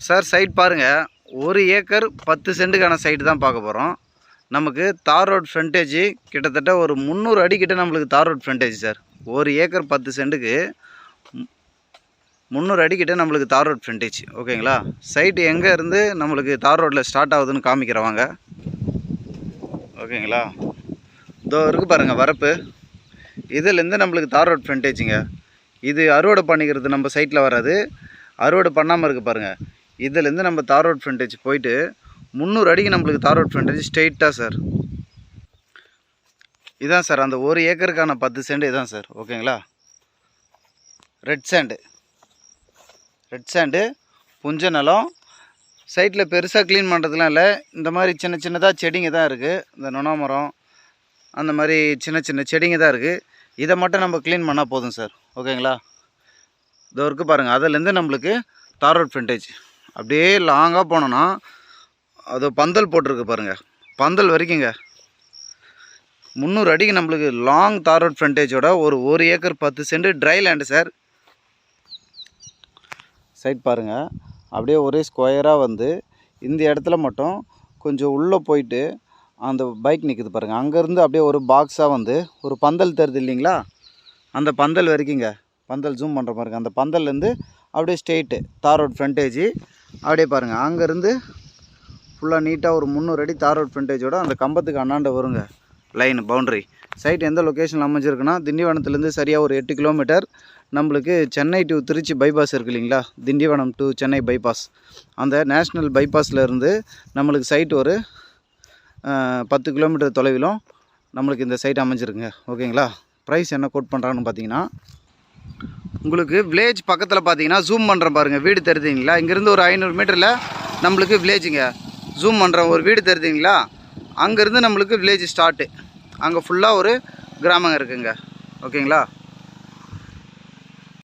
Sir site பாருங்கள் ஒரு acre பத்து சென்ட்டுக்கான சைட்டு தான் பார்க்க போகிறோம் நமக்கு தார் ரோட் ஃப்ரண்டேஜ் கிட்டத்தட்ட ஒரு முந்நூறு அடிக்கிட்ட நம்மளுக்கு தார் ரோட் ஃப்ரண்டேஜ் சார். ஒரு ஏக்கர் பத்து சென்ட்டுக்கு மு- முந்நூறு அடிக்கிட்ட நம்மளுக்கு தார் ரோட் ஃப்ரண்டேஜ் ஓகேங்களா சைட்டு எங்கே இருந்து நம்மளுக்கு தார் ரோட்டில் ஸ்டார்ட் ஆகுதுன்னு காமிக்கிறவாங்க ஓகேங்களா இதோ இருக்குது பாருங்கள் வரப்பு. இதுலேருந்து நம்மளுக்கு தார் ரோட் ஃப்ரண்டேஜுங்க இது அறுவடை பண்ணிக்கிறது நம்ம சைட்டில் வராது அறுவடை பண்ணாமல் இருக்குது பாருங்கள் இதுலேருந்து நம்ம தார் ரோட் ஃப்ரண்டேஜ் போயிட்டு முந்நூறு அடிக்கு நம்மளுக்கு தார் ரோட் ஃப்ரண்டேஜ் ஸ்ட்ரெயிட்டாக சார் இதான் சார் அந்த ஒரு ஏக்கருக்கான பத்து சென்ட் இதான் சார் ஓகேங்களா ரெட் சேண்டு ரெட் சேண்டு புஞ்ச நிலம். சைட்டில் பெருசாக க்ளீன் பண்ணுறதுலாம் இல்லை. இந்த மாதிரி சின்ன சின்னதாக செடிங்க தான் இருக்குது இந்த நுணாமரம் அந்த மாதிரி சின்ன சின்ன செடிங்க தான் இருக்குது இதை மட்டும் நம்ம க்ளீன் பண்ணால் போதும் சார் ஓகேங்களா இதோ இருக்குது பாருங்கள் அதுலேருந்து நம்மளுக்கு தார் ரோட் ஃப்ரண்டேஜ் அப்படியே லாங்காக போனோன்னா அது பந்தல் போட்டிருக்கு பாருங்கள் பந்தல் வரைக்குங்க. முந்நூறு அடிக்கு நம்மளுக்கு லாங் தார் ரோட் ஃப்ரண்டேஜோட ஒரு ஒரு ஏக்கர் பத்து cent dry land sir site பாருங்கள் அப்படியே ஒரே ஸ்கொயராக வந்து இந்த இடத்துல மட்டும் கொஞ்சம் உள்ளே போயிட்டு அந்த பைக் நிற்குது பாருங்கள் அங்கேருந்து அப்படியே ஒரு பாக்ஸாக வந்து ஒரு பந்தல் தருது இல்லைங்களா? அந்த பந்தல் வரைக்குங்க. பந்தல் ஜூம் பண்ணுற பாருங்க அந்த பந்தல்லேருந்து அப்படியே ஸ்ட்ரெயிட்டு தார் ரோட் ஃப்ரண்டேஜ் அப்படியே பாருங்கள் அங்கேருந்து ஃபுல்லாக நீட்டாக ஒரு முந்நூறு அடி தார் ரோட் ஃப்ரண்டேஜோட அந்த கம்பத்துக்கு அண்ணாண்ட வருங்க. லைன் பவுண்ட்ரி சைட் எந்த லொக்கேஷனில் அமைஞ்சிருக்குன்னா திண்டிவனத்துலேருந்து சரியாக ஒரு எட்டு கிலோமீட்டர் நம்மளுக்கு சென்னை டு திருச்சி பைபாஸ் இருக்கு இல்லைங்களா? திண்டிவனம் டு சென்னை பைபாஸ் அந்த நேஷ்னல் பைபாஸில் இருந்து நம்மளுக்கு சைட் ஒரு பத்து கிலோமீட்டர் தொலைவிலும் நம்மளுக்கு இந்த சைட் அமைஞ்சிருக்குங்க. ஓகேங்களா ப்ரைஸ் என்ன கோட் பண்ணுறாங்கன்னு பார்த்தீங்கன்னா உங்களுக்கு வில்லேஜ் பக்கத்தில் பார்த்தீங்கன்னா ஜூம் பண்ணுறேன் பாருங்கள் வீடு தெரியுதுங்களா? இங்கேருந்து ஒரு ஐநூறு மீட்டரில் நம்மளுக்கு வில்லேஜுங்க ஜூம் பண்ணுறேன் ஒரு வீடு தெரியுதுங்களா? அங்கேருந்து நம்மளுக்கு வில்லேஜ் ஸ்டார்ட்டு அங்கே ஃபுல்லாக ஒரு கிராமங்க இருக்குங்க. ஓகேங்களா